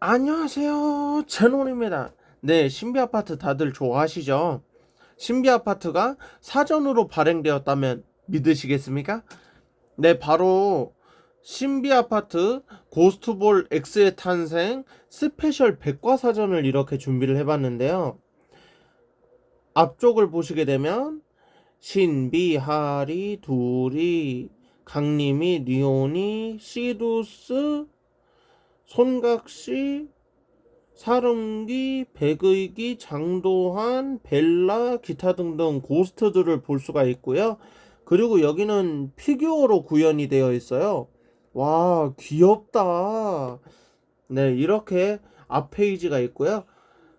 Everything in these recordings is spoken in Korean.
안녕하세요. 제논입니다. 네, 신비 아파트 다들 좋아하시죠? 신비 아파트가 사전으로 발행되었다면 믿으시겠습니까? 네, 바로 신비 아파트 고스트볼 X의 탄생 스페셜 백과사전을 이렇게 준비를 해봤는데요. 앞쪽을 보시게 되면 신비, 하리, 두리, 강림이, 리온이, 시두스, 손각시, 사릉기, 백의기, 장도한, 벨라, 기타 등등 고스트들을 볼 수가 있고요. 그리고 여기는 피규어로 구현이 되어 있어요. 와, 귀엽다. 네, 이렇게 앞 페이지가 있고요.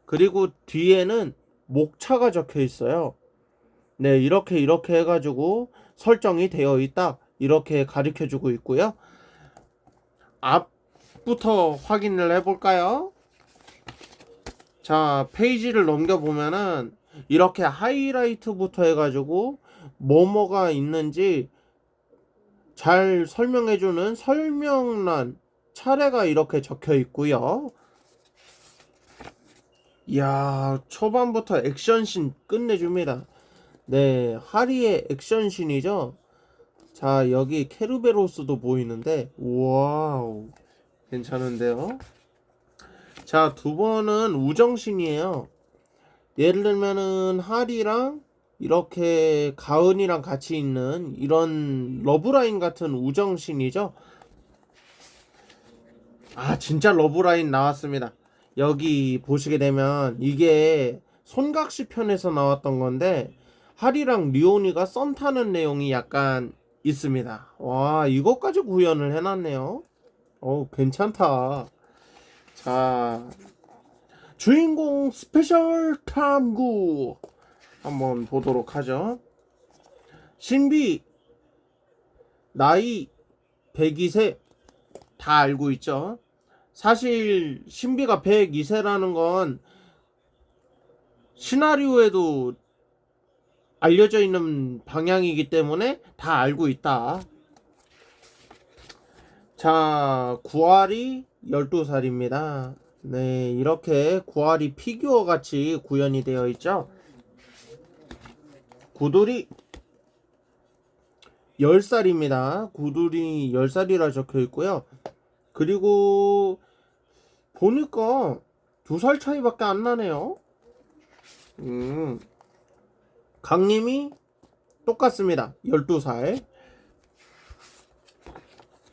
그리고 뒤에는 목차가 적혀 있어요. 네, 이렇게 이렇게 해가지고 설정이 되어 있다. 이렇게 가르쳐 주고 있고요. 앞 부터 확인을 해볼까요? 자, 페이지를 넘겨보면은 이렇게 하이라이트부터 해가지고 뭐뭐가 있는지 잘 설명해주는 설명란 차례가 이렇게 적혀 있고요. 이야, 초반부터 액션씬 끝내줍니다. 네, 하리의 액션씬이죠. 자, 여기 케르베로스도 보이는데, 와우, 괜찮은데요? 자, 두 번은 우정신이에요. 예를 들면은 하리랑 이렇게 가은이랑 같이 있는 이런 러브라인 같은 우정신이죠. 아, 진짜 러브라인 나왔습니다. 여기 보시게 되면 이게 손각시 편에서 나왔던 건데 하리랑 리오니가 썸 타는 내용이 약간 있습니다. 와, 이것까지 구현을 해놨네요. 어, 괜찮다. 자, 주인공 스페셜 탐구 한번 보도록 하죠. 신비 나이 102세 다 알고 있죠. 사실 신비가 102세라는 건 시나리오에도 알려져 있는 방향이기 때문에 다 알고 있다. 자, 구알이 12살입니다. 네, 이렇게 구알이 피규어 같이 구현이 되어 있죠. 구돌이 10살입니다. 구돌이 10살이라 적혀 있고요. 그리고 보니까 두살 차이밖에 안 나네요. 음. 강님이 똑같습니다. 12살.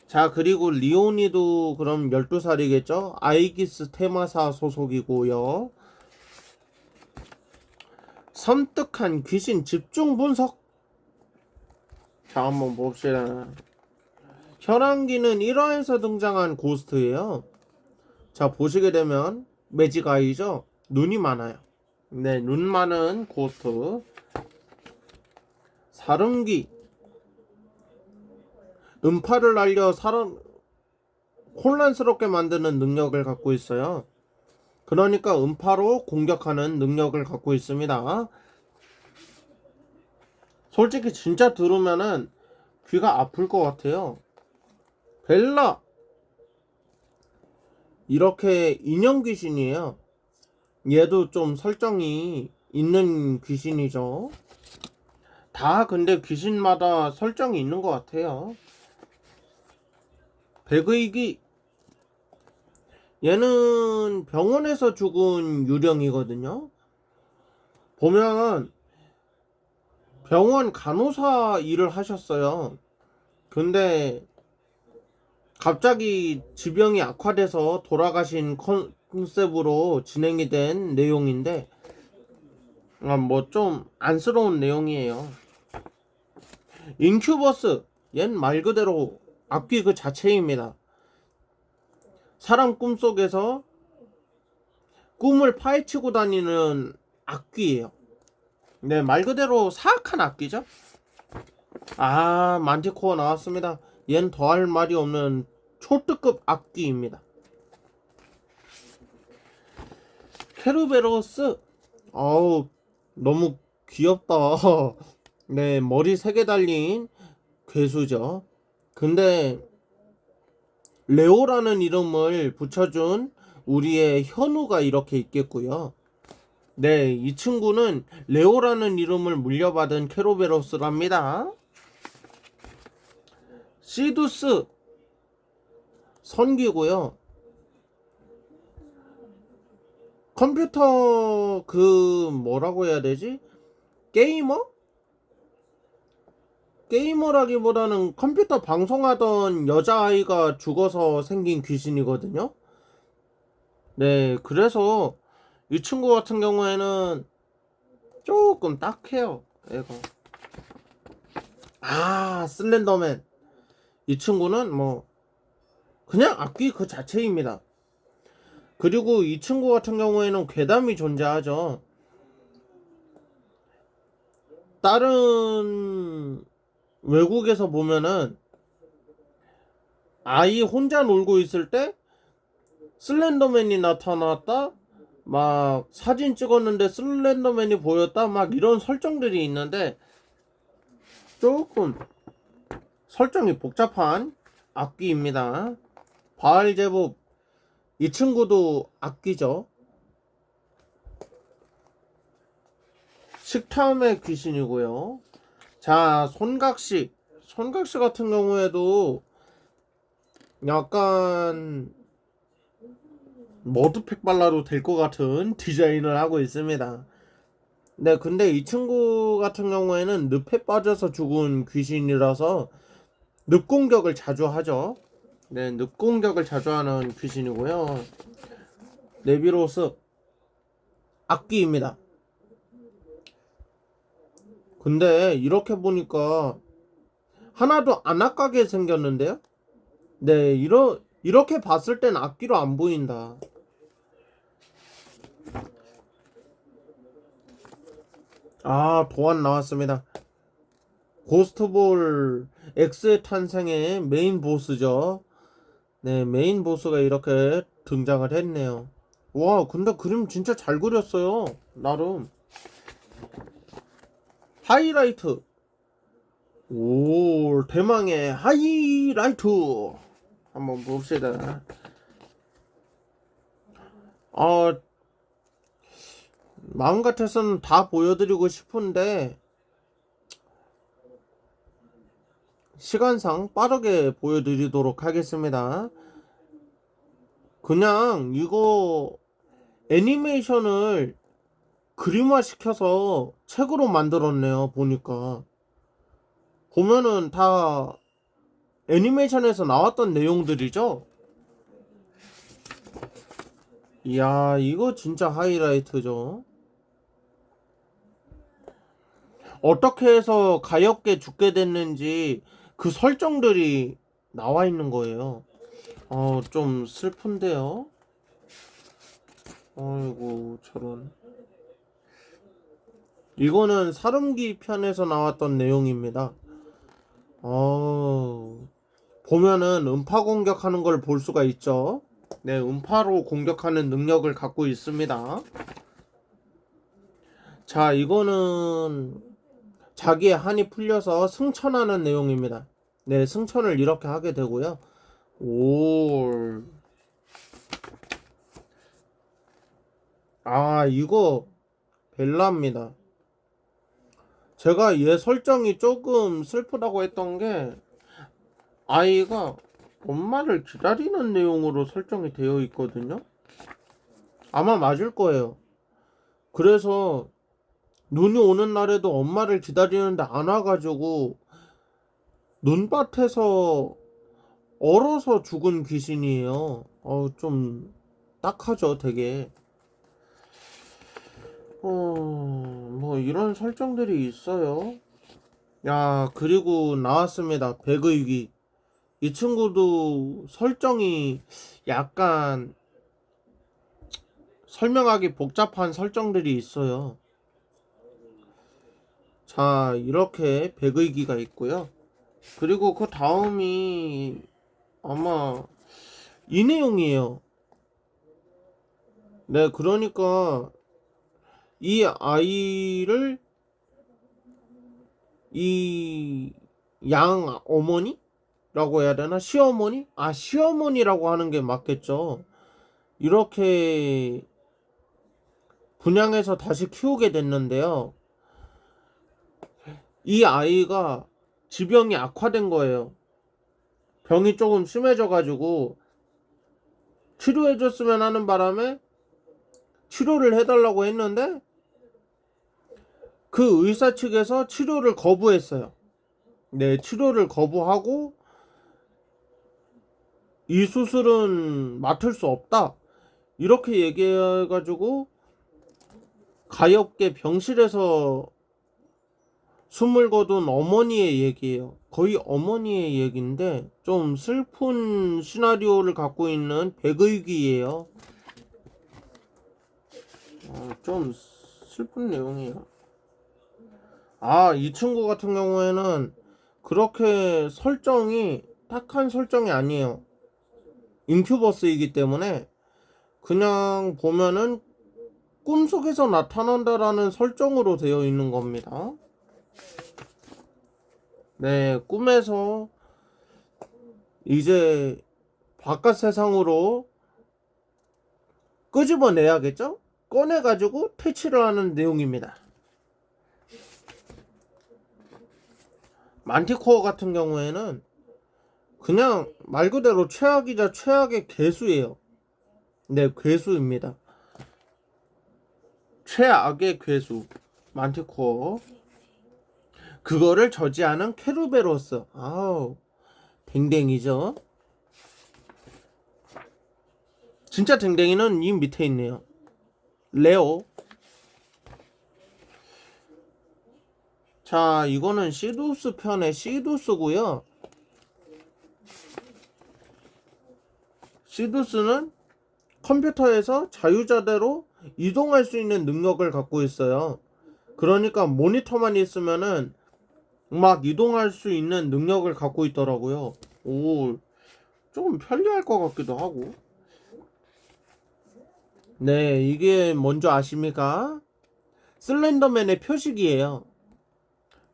자, 그리고 리오니도 그럼 12살이겠죠? 아이기스 테마사 소속이고요. 섬뜩한 귀신 집중 분석. 자, 한번 봅시다. 혈안기는 1화에서 등장한 고스트예요. 자, 보시게 되면 매직 아이죠? 눈이 많아요. 네, 눈 많은 고스트. 사릉기. 음파를 날려 사람 혼란스럽게 만드는 능력을 갖고 있어요. 그러니까 음파로 공격하는 능력을 갖고 있습니다. 솔직히 진짜 들으면은 귀가 아플 것 같아요. 벨라 이렇게 인형 귀신이에요. 얘도 좀 설정이 있는 귀신이죠. 다 근데 귀신마다 설정이 있는 것 같아요. 백의기 얘는 병원에서 죽은 유령이거든요. 보면 병원 간호사 일을 하셨어요. 근데 갑자기 지병이 악화돼서 돌아가신 컨셉으로 진행이 된 내용인데 아, 뭐 좀 안쓰러운 내용이에요. 인큐버스 얜 말 그대로 악귀 그 자체입니다. 사람 꿈속에서 꿈을 파헤치고 다니는 악귀예요. 네, 말 그대로 사악한 악귀죠. 아, 만티코어 나왔습니다. 얜 더할 말이 없는 초특급 악귀입니다. 케르베로스, 어우, 너무 귀엽다. 네, 머리 세 개 달린 괴수죠. 근데 레오라는 이름을 붙여준 우리의 현우가 이렇게 있겠고요. 네, 이 친구는 레오라는 이름을 물려받은 케로베로스랍니다. 시두스 선기고요. 컴퓨터 그 뭐라고 해야 되지? 게이머? 게이머라기보다는 컴퓨터 방송하던 여자아이가 죽어서 생긴 귀신이거든요. 네, 그래서 이 친구 같은 경우에는 조금 딱해요. 얘가. 아, 슬렌더맨. 이 친구는 뭐 그냥 악귀 그 자체입니다. 그리고 이 친구 같은 경우에는 괴담이 존재하죠. 다른 외국에서 보면은 아이 혼자 놀고 있을 때 슬렌더맨이 나타났다 막 사진 찍었는데 슬렌더맨이 보였다 막 이런 설정들이 있는데 조금 설정이 복잡한 악귀입니다. 바알 제법 이 친구도 악귀죠. 식탐의 귀신이고요. 자, 손각시. 손각시 같은 경우에도 약간 머드팩 발라도 될 것 같은 디자인을 하고 있습니다. 네, 근데 이 친구 같은 경우에는 늪에 빠져서 죽은 귀신이라서 늪 공격을 자주 하죠. 네, 늪 공격을 자주 하는 귀신이고요. 네비로스 악기입니다. 근데 이렇게 보니까 하나도 안 아까게 생겼는데요? 네, 이러, 이렇게 봤을 땐 악기로 안 보인다. 아, 도안 나왔습니다. 고스트볼 X의 탄생의 메인 보스죠. 네, 메인 보스가 이렇게 등장을 했네요. 와, 근데 그림 진짜 잘 그렸어요. 나름. 하이라이트. 오, 대망의 하이라이트. 한번 봅시다. 아, 마음 같아서는 다 보여드리고 싶은데, 시간상 빠르게 보여드리도록 하겠습니다. 그냥 이거 애니메이션을 그림화 시켜서 책으로 만들었네요. 보니까. 보면은 다 애니메이션에서 나왔던 내용들이죠. 이야, 이거 진짜 하이라이트죠. 어떻게 해서 가엾게 죽게 됐는지 그 설정들이 나와 있는 거예요. 어, 좀 슬픈데요. 아이고, 저런. 이거는 사름기 편에서 나왔던 내용입니다. 어, 보면은 음파 공격하는 걸 볼 수가 있죠. 네, 음파로 공격하는 능력을 갖고 있습니다. 자, 이거는 자기의 한이 풀려서 승천하는 내용입니다. 네, 승천을 이렇게 하게 되고요. 오. 아, 이거 벨라입니다. 제가 얘 설정이 조금 슬프다고 했던 게 아이가 엄마를 기다리는 내용으로 설정이 되어 있거든요. 아마 맞을 거예요. 그래서 눈이 오는 날에도 엄마를 기다리는데 안 와가지고 눈밭에서 얼어서 죽은 귀신이에요. 어, 좀 딱하죠, 되게. 어, 뭐 이런 설정들이 있어요. 야, 그리고 나왔습니다. 백의기. 이 친구도 설정이 약간 설명하기 복잡한 설정들이 있어요. 자, 이렇게 백의기가 있고요. 그리고 그 다음이 아마 이 내용이에요. 네, 그러니까 이 아이를 이 양 어머니 라고 해야 되나? 시어머니? 아, 시어머니라고 하는 게 맞겠죠. 이렇게 분양해서 다시 키우게 됐는데요. 이 아이가 지병이 악화된 거예요. 병이 조금 심해져가지고 치료해줬으면 하는 바람에 치료를 해달라고 했는데 그 의사 측에서 치료를 거부했어요. 네, 치료를 거부하고 이 수술은 맡을 수 없다. 이렇게 얘기해가지고 가엾게 병실에서 숨을 거둔 어머니의 얘기예요. 거의 어머니의 얘기인데 좀 슬픈 시나리오를 갖고 있는 백의기예요. 어, 좀 슬픈 내용이에요. 아, 이 친구 같은 경우에는 그렇게 설정이 딱한 설정이 아니에요. 인큐버스이기 때문에 그냥 보면은 꿈속에서 나타난다라는 설정으로 되어 있는 겁니다. 네, 꿈에서 이제 바깥 세상으로 끄집어내야겠죠? 꺼내가지고 퇴치를 하는 내용입니다. 만티코어 같은 경우에는 그냥 말 그대로 최악이자 최악의 괴수예요. 네, 괴수입니다. 최악의 괴수. 만티코어. 그거를 저지하는 케르베로스. 아우, 댕댕이죠. 진짜 댕댕이는 이 밑에 있네요. 레오. 자, 이거는 시두스 편의 시두스고요. 시두스는 컴퓨터에서 자유자대로 이동할 수 있는 능력을 갖고 있어요. 그러니까 모니터만 있으면은 막 이동할 수 있는 능력을 갖고 있더라고요. 오, 조금 편리할 것 같기도 하고. 네, 이게 뭔지 아십니까? 슬렌더맨의 표식이에요.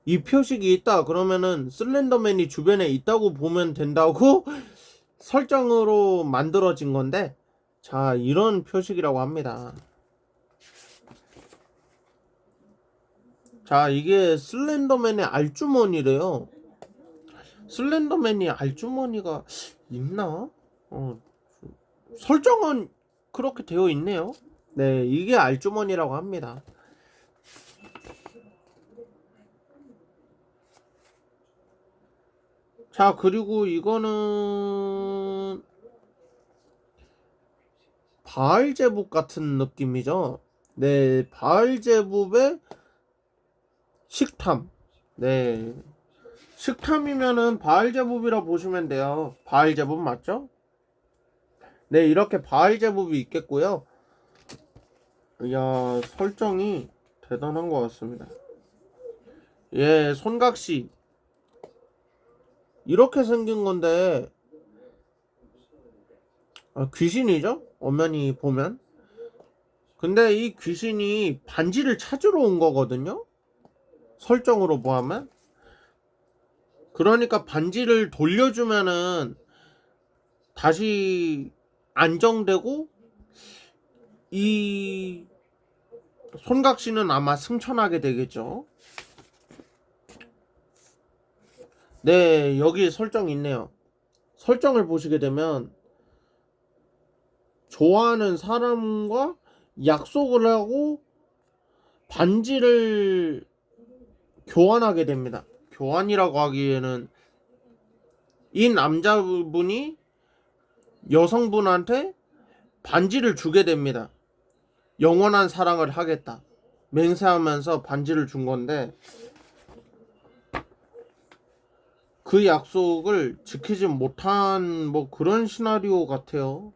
이 표식이 있다. 그러면은 슬렌더맨이 주변에 있다고 보면 된다고 설정으로 만들어진 건데 자 이런 표식이라고 합니다. 자 이게 슬렌더맨의 알주머니래요. 슬렌더맨이 알주머니가 있나? 어, 설정은 그렇게 되어 있네요. 네 이게 알주머니라고 합니다 자, 그리고 이거는 바알제북 같은 느낌이죠. 네, 바알제북의 식탐. 네. 식탐이면은 바알제북이라 보시면 돼요. 바알제북 맞죠? 네, 이렇게 바알제북이 있겠고요. 이야, 설정이 대단한 것 같습니다. 예, 손각시. 이렇게 생긴 건데 아, 귀신이죠? 엄연히 보면? 근데 이 귀신이 반지를 찾으러 온 거거든요? 설정으로 보면? 그러니까 반지를 돌려주면은 다시 안정되고 이 손각시는 아마 승천하게 되겠죠 네, 여기 설정이 있네요. 설정을 보시게 되면 좋아하는 사람과 약속을 하고 반지를 교환하게 됩니다. 교환이라고 하기에는 이 남자분이 여성분한테 반지를 주게 됩니다. 영원한 사랑을 하겠다. 맹세하면서 반지를 준 건데 그 약속을 지키지 못한 뭐 그런 시나리오 같아요.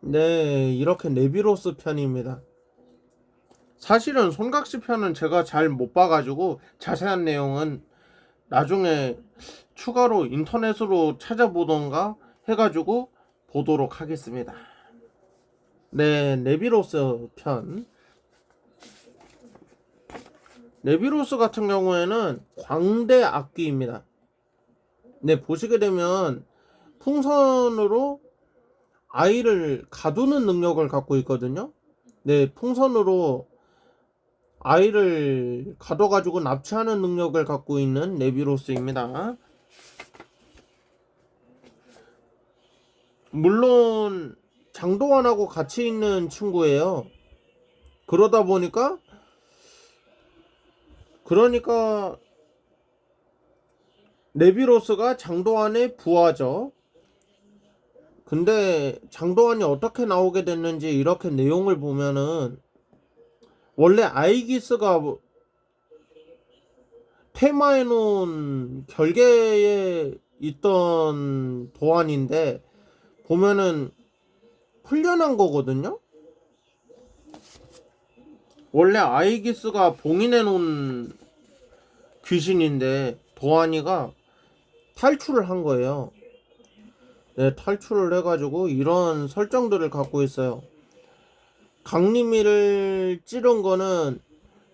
네, 이렇게 네비로스 편입니다. 사실은 손각시 편은 제가 잘 못 봐가지고 자세한 내용은 나중에 추가로 인터넷으로 찾아보던가 해가지고 보도록 하겠습니다. 네, 네비로스 편. 네비로스 같은 경우에는 광대 악기입니다. 네, 보시게 되면 풍선으로 아이를 가두는 능력을 갖고 있거든요. 네, 풍선으로 아이를 가둬가지고 납치하는 능력을 갖고 있는 네비로스입니다. 물론 장도환하고 같이 있는 친구예요. 그러다 보니까 그러니까 네비로스가 장도환의 부하죠. 근데 장도환이 어떻게 나오게 됐는지 이렇게 내용을 보면은 원래 아이기스가 뭐 테마에 놓은 결계에 있던 도안인데 보면은 풀려난 거거든요. 원래 아이기스가 봉인해 놓은 귀신인데 도안이가 탈출을 한 거예요. 네, 탈출을 해가지고 이런 설정들을 갖고 있어요. 강림이를 찌른 거는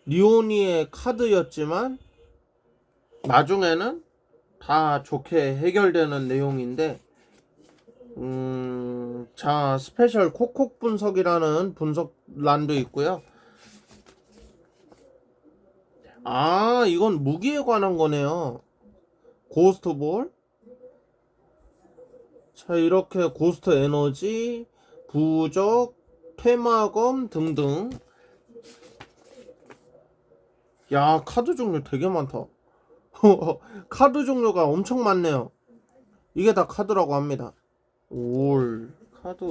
리오니의 카드였지만 나중에는 다 좋게 해결되는 내용인데 음, 자 스페셜 콕콕 분석이라는 분석란도 있고요. 아 이건 무기에 관한 거네요. 고스트볼 자 이렇게 고스트 에너지 부적 퇴마검 등등. 야 카드 종류 되게 많다. 카드 종류가 엄청 많네요. 이게 다 카드라고 합니다. 올 카드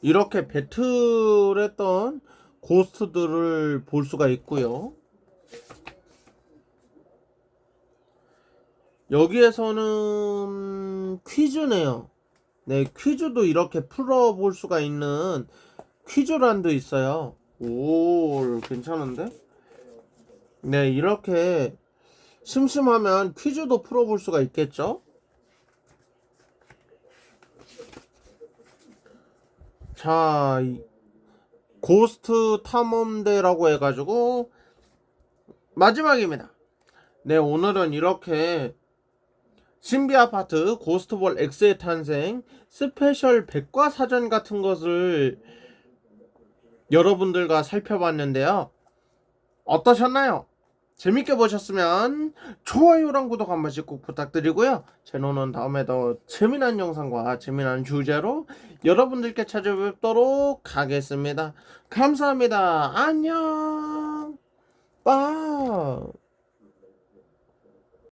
이렇게 배틀했던 고스트들을 볼 수가 있고요 여기에서는 퀴즈네요. 네, 퀴즈도 이렇게 풀어볼 수가 있는 퀴즈란도 있어요. 오, 괜찮은데? 네, 이렇게 심심하면 퀴즈도 풀어볼 수가 있겠죠? 자, 이 고스트 탐험대라고 해가지고 마지막입니다. 네, 오늘은 이렇게 신비 아파트 고스트볼 X의 탄생 스페셜 백과 사전 같은 것을 여러분들과 살펴봤는데요. 어떠셨나요? 재밌게 보셨으면 좋아요랑 구독 한 번씩 꼭 부탁드리고요. 제노는 다음에 더 재미난 영상과 재미난 주제로 여러분들께 찾아뵙도록 하겠습니다. 감사합니다. 안녕. 빠.